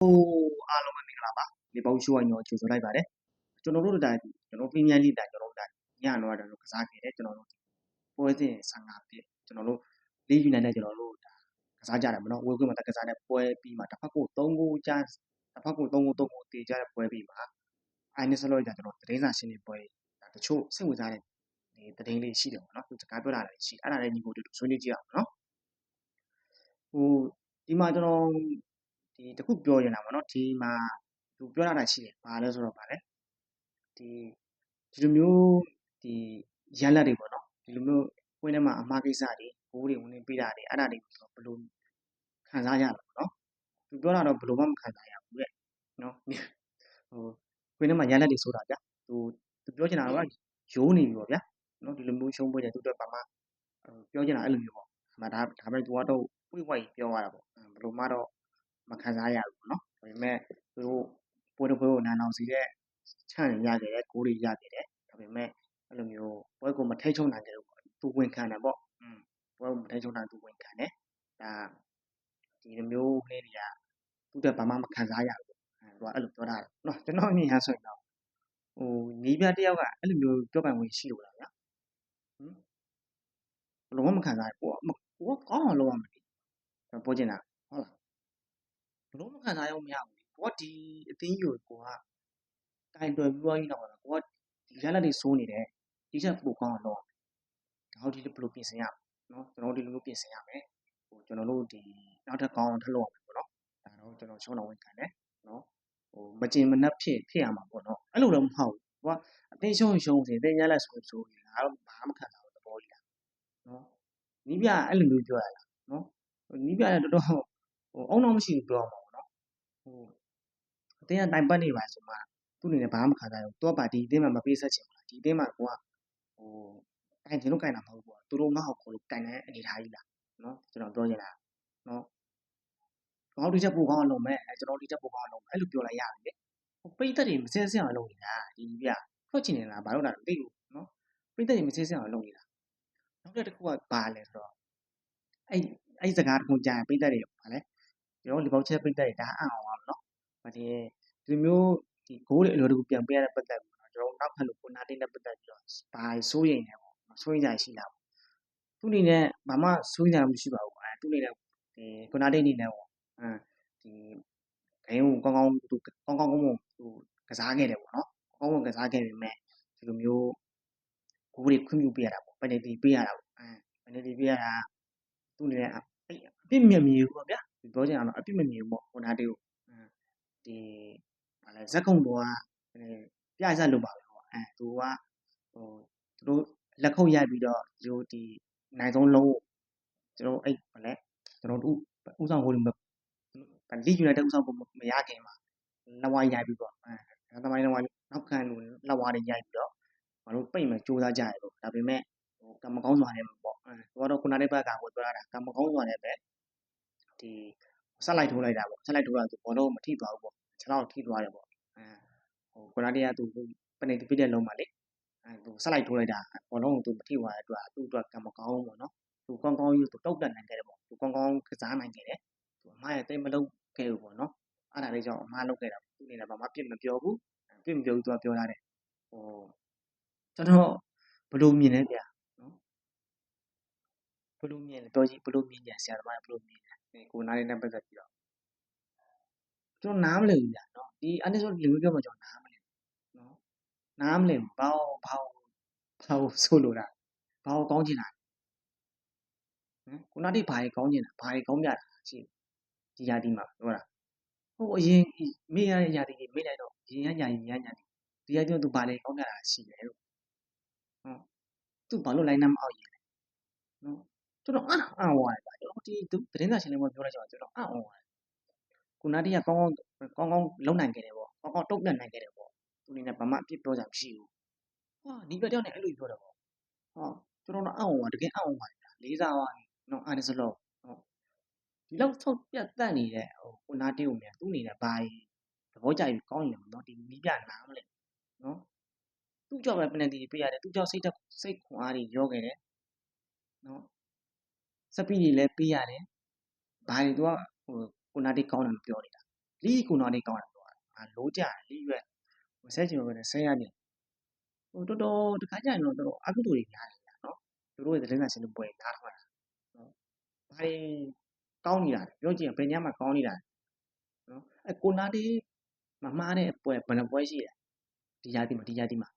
ဟိုအားလုံးပဲမင်္ဂလာပါဒီပေါင်းရှိုးဝိုင်းတော့ကြိုဆိုလိုက်ပါတယ်ကျွန်တော်တို့တိုင်းကျွန်တော်ပညာလိတာကျွန်တော်တို့တိုင်းညတော့တော့ကစားခဲ့တယ်ကျွန်တော်တို့ပွဲစဉ်15ပြည့်ကျွန်တော်တို့လေးယူနိုင်တဲ့ကျွန်တော်တို့ဒါကစားကြတယ်မနော်ဝေခွင့်မှာကစားတဲ့ပွဲပြီးမှတစ်ဖက်ကို3ဂိုးကြားတစ်ဖက်ကို3ဂိုး3ဂိုးတေးကြတဲ့ပွဲပြီးမှအိုင်းနစ်ဆလောကြကျွန်တော်သတင်းစာရှင်းလင်းပွဲဒါတချို့စိတ်ဝင်စားတဲ့ဒီသတင်းလေးရှိတယ်ပေါ့နော်သူစကားပြောတာလည်းရှိအဲ့ဒါလည်းညီကိုတို့ဆွေးနွေးကြည့်အောင်နော်ဟိုဒီမှာကျွန်တော် ဒီတခုပြောနေတာပေါ့နော်ဒီမှာသူပြောတာရှိတယ်ဘာလဲဆိုတော့ဗာလဲဒီဒီလိုမျိုးဒီရန်လက်တွေပေါ့နော်ဒီလိုမျိုးဝင်းထဲမှာအမှားကိစ္စတွေဘိုးတွေဝင်နေပေးတာတွေအဲ့ဒါတွေဆိုဘယ်လိုခံစားရလဲပေါ့နော်သူပြောတာတော့ဘယ်လိုမှမခံစားရဘူးတဲ့နော်ဟိုဝင်းထဲမှာရန်လက်တွေဆိုတာဗျာသူသူပြောချင်တာကရိုးနေပြီပေါ့ဗျာနော်ဒီလိုမျိုးရှုံးပွဲတယ်သူတို့ဘာမှပြောချင်တာအဲ့လိုမျိုးပေါ့ဒါဒါဒါပေမဲ့သူကတော့ပွိပွိပြောရတာပေါ့ဘယ်လိုမှတော့ မခံစားရဘူးပေါ့နော် ဒါပေမဲ့ သူတို့ပွဲတစ်ပွဲကိုနားအောင်စီတဲ့ချန့်ရခဲ့တယ်ကိုးတွေရခဲ့တယ် ဒါပေမဲ့ အဲ့လိုမျိုး ပွဲကို မထိချုံနိုင်ကြဘူးပေါ့ သူဝင်ခံတယ်ပေါ့อืมပွဲကို မထိချုံနိုင်သူဝင်ခံတယ် ဒါ ဒီလိုမျိုးလေးတွေက သူတက် ဘာမှ မခံစားရဘူးအဲသူက အဲ့လိုပြောတာနော် ကျွန်တော်အမြင်ရဆိုရင်တော့ ဟိုညီးပြတယောက်က အဲ့လိုမျိုး ပြောပိုင်ဝင်ရှိလို့လားဗျာဟမ်ဘယ်လိုမှ မခံစားရဘူး ကိုကကောင်းအောင်လုပ်ရမယ်ပြောချင်တာဟုတ်လား ဘယ်လိုမှခံစားရအောင်မရဘူးကိုကဒီအသင်းကြီးကိုကိုကကင်တွယ်ပြီးသွားပြီးတော့ကိုကဒီရလက်တွေစိုးနေတယ်ဒီချက်ပိုကောင်းအောင်လုပ်အောင်ဒါဟုတ်ဒီလိုဘယ်လိုပြင်ဆင်ရနော်ကျွန်တော်ဒီလိုမျိုးပြင်ဆင်ရမယ်ဟိုကျွန်တော်တို့ဒီနောက်ထပ်ကောင်းအောင်ထပ်လုပ်အောင်ပေါ့နော်ဒါတော့ကျွန်တော်ချုံတော်ဝင်ခံတယ်နော်ဟိုမကျင်မနှက်ဖြစ်ဖြစ်ရမှာပေါ့နော်အဲ့လိုတော့မဟုတ်ဘူးကိုကအသိရှုံးရှုံးစီသိရလက်ဆိုဆိုငါတော့ဘာမှမခံစားဘူးသဘောကြီးလားနော်နီးပြအဲ့လိုမျိုးပြောရလားနော်နီးပြလည်းတော်တော် ဟိုအုံတော့မရှိဘူးပြောမှာပေါ့နော်ဟိုအတင်းကတိုင်ပတ်နေပါဆိုမှသူ့အနေနဲ့ဘာမှမခံစားရဘူးသူကပါဒီအတင်းမှာမပေးဆက်ချင်ဘူးလားဒီအတင်းမှာကိုကဟိုတိုင်ချင်လို့တိုင်တာမဟုတ်ဘူးပေါ့သူတို့ငါ့ကိုခေါ်လို့တိုင်တဲ့အနေထားကြီးလားနော်ကျွန်တော်ပြောချင်တာနော်ငါတို့ဒီချက်ပိုကောင်းအောင်လုပ်မယ်အဲကျွန်တော်ဒီချက်ပိုကောင်းအောင်လုပ်မယ်အဲ့လိုပြောလိုက်ရတယ်လေဟိုပိတ်သက်တွေမစဲစဲအောင်လုပ်နေတာဒီပြထွက်ချင်နေလားဘာလို့လဲမသိဘူးနော်ပိတ်သက်တွေမစဲစဲအောင်လုပ်နေတာနောက်တစ်ခုကဘာလဲဆိုတော့အဲ့အဲ့စကားတခုကြားရင်ပိတ်သက်တွေဘာလဲ ကျွန်တော်လီဘောက်ချက်ပိတ်သက်တွေဒါအံ့အောင်ပါနော်ဘာဒီဒီမျိုးဒီဂိုးတွေအလိုတကူပြန်ပေးရတဲ့ပတ်သက်ပြီးတော့ကျွန်တော်နောက်ဖက်လို့ကိုနာတင်းနဲ့ပတ်သက်ပြီးတော့ဘာစိုးရိမ်နေပေါ့စိုးရိမ်ကြရှိတာပေါ့သူ့အနေနဲ့ဘာမှစိုးရိမ်တာမရှိပါဘူးအဲသူ့အနေနဲ့ဒီကိုနာတင်းအနေနဲ့ပေါ့အဲဒီဂိမ်းကိုကောင်းကောင်းသူကောင်းကောင်းကောင်းကောင်းသူကစားခဲ့တယ်ပေါ့နော်ကောင်းကောင်းကစားခဲ့ပေမဲ့ဒီလိုမျိုးဂိုးတွေခွင့်ပြုပေးရတာပေါ့ပယ်နယ်တီပေးရတာပေါ့အဲပယ်နယ်တီပေးရတာသူ့အနေနဲ့အဲ့အပြစ်မြတ်မြေပေါ့ဗျာဒီ ပြောချင်တာတော့ အပြစ်မမြေဘူးပေါ့ကိုနာတေးကိုဒီဘာလဲဇက်ကုံတော်က ပြရဆက်လုပ်ပါပဲပေါ့အဲသူကဟိုသူတို့လက်ခုပ်ရိုက်ပြီးတော့ဒီလိုဒီနိုင်ဆုံးလုံးကျွန်တော်အဲ့ဘာလဲကျွန်တော်တို့ဥဆောင်ကိုမလီယူနိုက်တက်ဥဆောင်ကိုမရခင်မှာ လက်ဝါးရိုက်ပြီးတော့အဲသမိုင်းလက်ဝါးနောက်ခံလို့လက်ဝါးတွေရိုက်ပြီးတော့မတို့ပိတ်မှစူးစမ်းကြရပေါ့ဒါပေမဲ့ဟိုကမကောင်းစွာနဲ့ပေါ့အဲသူကတော့ခုနလေးဘက်ကကိုပြောရတာကမကောင်းစွာနဲ့ပဲ ဒီ ဆက်လိုက်ထိုးလိုက်တာပေါ့ဆက်လိုက်ထိုးတာသူဘောလုံးမထိသွားဘူးပေါ့ခြေထောက်ထိသွားတယ်ပေါ့အဲဟိုခုနလေးကသူပနေတီဖိတဲ့လုံးမှာလေအဲသူဆက်လိုက်ထိုးလိုက်တာဘောလုံးကိုသူမထိသွားတဲ့အတွက်သူ့အတွက်ကမကောင်းဘူးပေါ့နော်သူကောင်းကောင်းကြီးသူတုတ်တက်နိုင်ခဲ့တယ်ပေါ့သူကောင်းကောင်းကစားနိုင်ခဲ့တယ်သူအမားရဲ့တိတ်မလုံးခဲ့ဘူးပေါ့နော်အဲ့ဒါလေးကြောင့်အမားလုပ်ခဲ့တာသူအနေနဲ့ဘာမှပြစ်မပြောဘူးပြစ်မပြောဘူးသူကပြောထားတယ်ဟိုကျွန်တော်ဘယ်လိုမြင်လဲဗျာနော်ဘယ်လိုမြင်လဲတော်ကြီးဘယ်လိုမြင်ကြဆရာသမားဘယ်လိုမြင်လဲ ကိုနားလေးနဲ့ပတ်သက်ပြီးတော့ကျွန်တော်နားမလည်ဘူးဗျာနော်ဒီအန်တီဆိုလူမျိုးပြောမှကျွန်တော်နားမလည်ဘူးနော်နားမလည်ဘူးဘာဘာဘာဆိုလိုတာဘာကိုကောင်းချင်တာနော်ခုနတိဘာကြီးကောင်းချင်တာဘာကြီးကောင်းပြတာရှိဒီယာတီမှာပြောတာဟိုအရင်မေးရတဲ့ယာတီကြီးမေးလိုက်တော့ရင်ရညာရင်ရညာဒီယာတီကသူဘာလဲကောင်းပြတာရှိတယ်လို့ဟုတ်သူဘာလို့လိုင်းနံမအောင်ရင်လဲနော် ကျွန်တော်အားအံ့ဝါတယ်ဗျာကျွန်တော်ဒီသတင်းစာရှင်းလင်းပွဲပြောလိုက်ကြတော့ကျွန်တော်အံ့ဩတယ်ကိုနာတီကကောင်းကောင်းကောင်းကောင်းလုံနိုင်ခဲ့တယ်ပေါ့ကောင်းကောင်းတုတ်တက်နိုင်ခဲ့တယ်ပေါ့သူအနေနဲ့ဘာမှအပြစ်ပြောကြမရှိဘူးဟာဒီဘက်တယောက်နဲ့အဲ့လိုပြောတယ်ပေါ့ဟာကျွန်တော်တော့အံ့ဩပါတကယ်အံ့ဩပါတယ်ဗျာလေးစားပါနော်အားစလို့ဟုတ်ဒီလောက်ဆောက်ပြတ်တက်နေတဲ့ဟိုကိုနာတီကိုမြန်သူ့အနေနဲ့ဘာသဘောကျပြီးကောင်းရင်တော့ဒီနီးပြနားမလဲနော်သူ့ကြောင့်ပဲပနတီပေးရတယ်သူ့ကြောင့်စိတ်တက်စိတ်ခွန်အားတွေရောခဲ့တယ်နော် စပီးတွေလည်းပေးရတယ်ဘာတွေသူကဟိုကိုနာတိကောင်းတယ်မပြောနေတာလီကိုနာလေးကောင်းတယ်ပြောတာငါလိုးကြတယ်လီရွက်မဆက်ချင်ဘူးပဲနဲ့ဆဲရတယ်ဟိုတော်တော်တခါကျရင်တော့တော်တော်အကုသိုလ်တွေများတယ်ဗျာနော်သူတို့ရဲ့သတင်းစာရှင်းလင်းပွဲနားထောင်တာနော်ဘာတွေကောင်းနေတာလဲပြောကြည့်ရင်ဘယ်ညမှာကောင်းနေတာလဲနော်အဲကိုနာလေးမမှားတဲ့ပွဲဘယ်နှပွဲရှိလဲဒီရာသီမှာဒီရာသီမှာ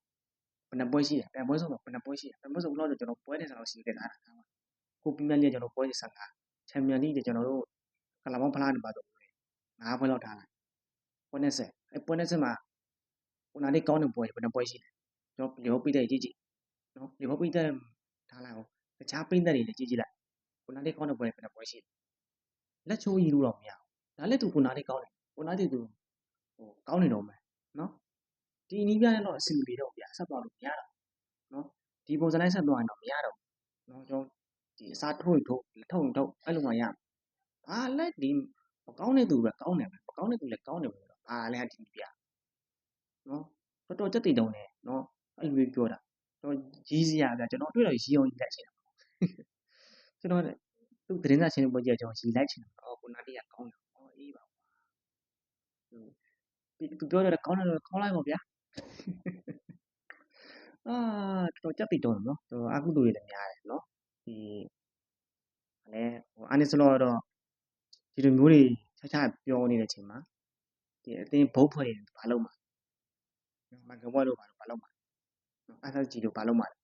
ဘယ်နှပွဲရှိလဲပြန်ပွဲဆုံးမှာဘယ်နှပွဲရှိလဲပြန်ပွဲဆုံးဘလို့ကျွန်တော်ပွဲတဲ့ဆန်တော့ရှိခဲ့တာ ကိုပီမန်လေးကျွန်တော်ပွဲစံကချန်ပီယံလိကျွန်တော်တို့ကလာမောင်းဖလားနေပါတော့ငါးပွဲလောက်ထားလိုက်ပွဲနဲ့ဆက်အဲပွဲနဲ့ဆက်မှာကိုနာလေးကောင်းတဲ့ပွဲဘယ်နှပွဲရှိလဲ ကျွန်တော်ရောပြီးတဲ့ကြည့်ကြည့်နော်ရောပြီးတဲ့ထားလိုက်အောင်တခြားပိတ်သက်တွေလည်း ကြည့်ကြည့်လိုက်ကိုနာလေးကောင်းတဲ့ပွဲဘယ်နှပွဲရှိလဲ လက်ချိုးရီလို့တော့မရဘူး ဒါလည်းသူကိုနာလေးကောင်းတယ်ကိုနာလေးသူဟိုကောင်းနေတော့မယ်နော် ဒီနီးပြနဲ့တော့ အဆင်မပြေတော့ဗျာဆက်သွားလို့ မရတော့နော် ဒီပုံစံတိုင်း ဆက်သွားရင်တော့ မရတော့နော်ကျွန်တော်ဒီ အစားထိုးထုတ်လက်ထုံထုတ်အဲ့လိုမှရဘာလဲဒီမကောင်းတဲ့သူပဲကောင်းတယ်ပဲမကောင်းတဲ့သူလည်းကောင်းတယ်ပဲတော့ဘာလဲဒီပြနော်တော်တော်ကြက်တည်တုံးတယ်နော်အဲ့လိုမျိုးပြောတာတော့ရီးစရာဗျာကျွန်တော်တွေ့တော့ရီးအောင်ရီးလိုက်ချင်တာကျွန်တော်သူသတင်းစာရှင်းလင်းပွဲကြကျွန်တော်ရီးလိုက်ချင်တာအော်ကိုနာတီးကကောင်းတယ်အော်အေးပါသူပြောတယ်ကောင်းတယ်ကောင်းလိုက်ပါဗျာအာတော်ကြက်တည်တုံးတယ်နော်တော်အကုသိုလ်တွေလည်းများတယ်နော် ဒီလည်းဟိုအာနိစလောတော့ဒီလိုမျိုးတွေခြားခြားပြောနေတဲ့အချိန်မှာဒီအတင်းဘုတ်ဖွဲ့တွေဘာလုပ်မှာနော်မကဘွားတို့ဘာလို့ဘာလုပ်မှာနော်အဆက်ကြီးတို့ဘာလုပ်မှာလဲ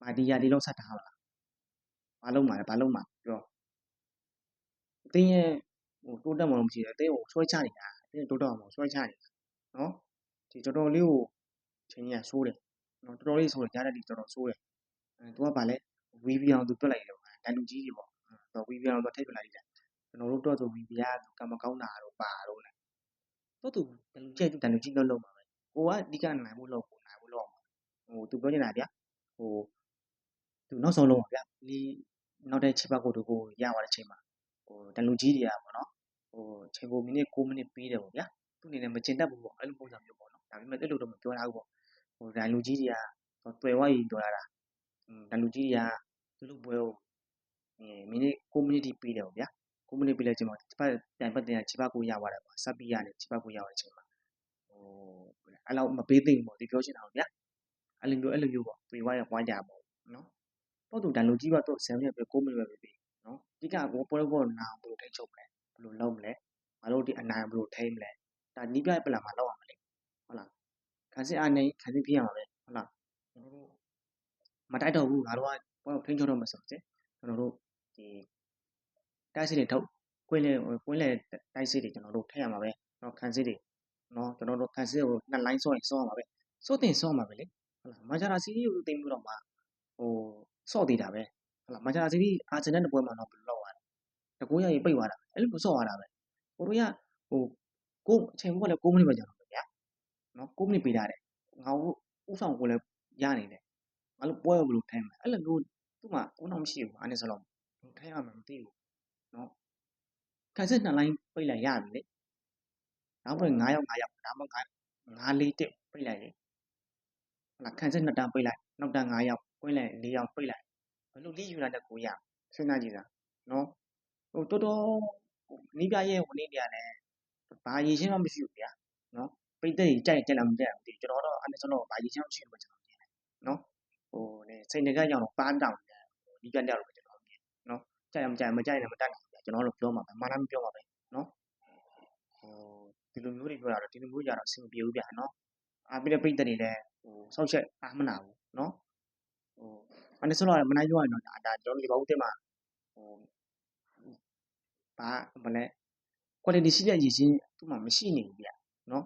မာဒီယာဒီလောက်ဆက်ထားပါလားဘာလုပ်မှာလဲဘာလုပ်မှာပြောအတင်းရဲ့ဟိုတိုးတက်မှလို့မရှိတယ်အတင်းကိုဆွဲချနေတာအတင်းတိုးတက်မှဆွဲချနေတာနော်ဒီတော်တော်လေးကိုချင်းကြီးကဆိုးတယ်နော်တော်တော်လေးဆိုးတယ်ကြားတဲ့ဒီတော်တော်ဆိုးတယ်အဲသူကဘာလဲ ဝီဗီအောင် သူပြတ်လိုက်တယ်တန်လူကြီးတွေပေါ့တော့ဝီဗီအောင်တော့ထိပ်ပလိုက်တယ် ကျွန်တော်တို့တော့ဆိုဝီဗီကကမကောင်းတာတော့ပါတော့လေတော့သူတလူကျဲသူတလူကြီးတော့လုံးပါပဲဟိုကအဓိက နိုင်ဖို့လို့ကိုနိုင်ဖို့လို့ဟိုသူပြောနေတာဗျာဟိုသူနောက်ဆုံးလုံးပါဗျာဒီနောက်တဲ့ချက်ပတ်ကိုတို့ကိုရသွားတဲ့ချိန်မှာဟိုတလူကြီးတွေကပေါ့နော်ဟိုချိန်ကို မိနစ်6မိနစ် ပေးတယ်ပေါ့ဗျာ သူအနေနဲ့ မကျင်တတ်ဘူးပေါ့ အဲ့လိုပုံစံမျိုးပေါ့နော် ဒါပေမဲ့အဲ့လိုတော့ မပြောရဘူးပေါ့ဟိုဒါလူကြီးတွေကတွေ့ဝါကြီးပြောရတာ ဒါလူကြီးတွေက သူတို့ပွဲကိုအဲမိနစ်6မိနစ်ထိ ပေးတယ်ပေါ့ဗျာ6မိနစ်ပေးလိုက်ချိန်မှာတစ်ပတ်တိုင်ပတ်တင်ကခြေပတ်ကိုရသွားတယ်ပေါ့ဆက်ပြီးရတယ်ခြေပတ်ကိုရတဲ့အချိန်မှာဟိုအဲ့လောက် မပေးသိဘူးပေါ့ဒီပြောချင်တာပေါ့ဗျာ အဲ့လိုမျိုး အဲ့လိုမျိုးပေါ့ပြေဝါရဝါကြပေါ့နော်တော့သူတန်လူကြီးကတော့7မိနစ်ပဲ6မိနစ်ပဲပေးနော် အဓိကကိုပွဲပွဲနာဘယ်လိုထိချုပ်မလဲ ဘယ်လိုလုပ်မလဲမလို့ဒီအနိုင်ဘယ်လိုထိမလဲ ဒါနီးပြပလာမှာလောက်အောင်မလဲဟုတ်လားခန်းစစ်အားနေခန်းစစ်ပြရမှာပဲ ဟုတ်လား ကျွန်တော်တို့ မတိုက်တော့ဘူးငါတို့ကပွဲကိုထိန်းချုပ်တော့မယ်ဆိုတော့ကျွန်တော်တို့ဒီတိုက်စစ်တွေထုတ်ကွင်းလေကွင်းလေတိုက်စစ်တွေကျွန်တော်တို့ထည့်ရမှာပဲနော်ခံစစ်တွေနော်ကျွန်တော်တို့ခံစစ်ကိုနှစ် line ဆော့ရင်ဆော့ရမှာပဲဆော့တင်ဆော့မှာပဲလေဟုတ်လားမာဂျာရာစီးရီးကိုသိမ်းမှုတော့မှာဟိုဆော့သေးတာပဲဟုတ်လားမာဂျာရာစီးရီးအာဂျင်နဲ့ပွဲမှာတော့ဘလော့သွားတယ်တကူရရင်ပိတ်သွားတာအဲ့လိုဆော့သွားတာပဲကိုတို့ကဟိုကိုအချိန်ဘုတ်ကလည်း6မိနစ်ပဲကြာတော့ဗျာနော်6မိနစ်ပေးထားတယ်ငါတို့ဥဆောင်ကိုလည်းရနေတယ် ငါတို့ပွဲကိုဘယ်လိုထိုင်မလဲအဲ့လိုမျိုးသူ့မှာဦးနှောင်မရှိဘူးအားနေစလုံးဘယ်လိုထိုင်ရမှမသိဘူးနော်ခံစစ်နှစ်လိုင်းပိတ်လိုက်ရပြီလေနောက်ပိုင်း9ရောက်9ရောက်ဒါမှမဟုတ်9 4တက်ပိတ်လိုက်လေဟုတ်လားခံစစ်နှစ်တန်းပိတ်လိုက်နောက်တန်း9ရောက်ပွင့်လိုက်4ရောက်ပိတ်လိုက်ဘယ်လိုလိယူလာတဲ့ကိုရစဉ်းစားကြည့်တာနော်ဟိုတော်တော်နီးပြရဲ့ဝင်နေတယ်လည်းဘာရည်ရှင်းမှမရှိဘူးဗျာနော်ပိတ်တဲ့ကြိုက်ကြက်လာမကြက်ဘူးကျွန်တော်တော့အဲ့ဒါကျွန်တော်ဘာရည်ရှင်းမရှိဘူးကျွန်တော်မြင်တယ်နော် ဟိုနေစိတ်ငကကြောင်တော့ပန်းတောင်တယ်ဒီကတက်တော့ကျွန်တော်မြင်နော်ကြိုက်မကြိုက်မကြိုက်လည်းမတတ်နိုင်ကျွန်တော်တို့ပြောမှာပဲမာနမပြောမှာပဲနော်ဟိုဒီလိုမျိုးတွေပြောတာတော့ဒီလိုမျိုးကြတော့အဆင်မပြေဘူးဗျာနော်အာပြီးတဲ့ပိတ်တဲ့တွေလည်းဟိုဆောက်ချက်အားမနာဘူးနော်ဟိုအနည်းဆုံးတော့မနိုင်ပြောရရင်တော့ဒါကျွန်တော်ဒီဘောက်တင်မှာဟိုဘာမလဲ quality ရှိတဲ့ရည်ရှင်းသူ့မှာမရှိနေဘူးဗျနော်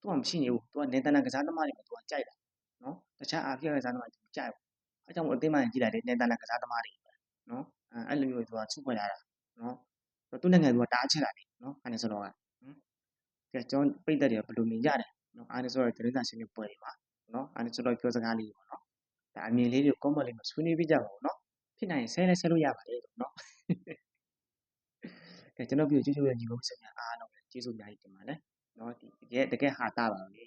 သူ့မှာမရှိနေဘူးသူကနေတန်းကစားသမားတွေမှာသူကကြိုက်တာ နော်တခြားအားပြကစားသမားတွေမကြိုက်ဘူးအဲကြောင့်အသင်းမှကြည့်လိုက်တယ်နေတန်းကစားသမားတွေပဲနော်အဲအဲ့လိုမျိုးသူကစုဖွဲ့လာတာနော်သူ့နိုင်ငံသူကတားချစ်တာလေနော်အားနေဆိုတော့ကဟမ်ကဲကျွန်တော်ပြိတ္တတွေဘယ်လိုမြင်ကြတယ်နော်အားနေဆိုတော့တရင်စာရှင်းနေပွဲတွေမှာနော်အားနေဆိုတော့ပြောစကားလေးပေါ့နော်ဒါအမြင်လေးတွေ comment လေးမှာဆွေးနွေးပြကြပါဦးနော်ဖြစ်နိုင်ရင်ဆဲလဲဆဲလို့ရပါတယ်နော်ကဲကျွန်တော်ပြီးကြည့်ကြည့်ရညီမစိတ်များအားလုံးကျေးဇူးအများကြီးတင်ပါတယ်နော်ဒီတကယ်တကယ်ဟာတာပါလေ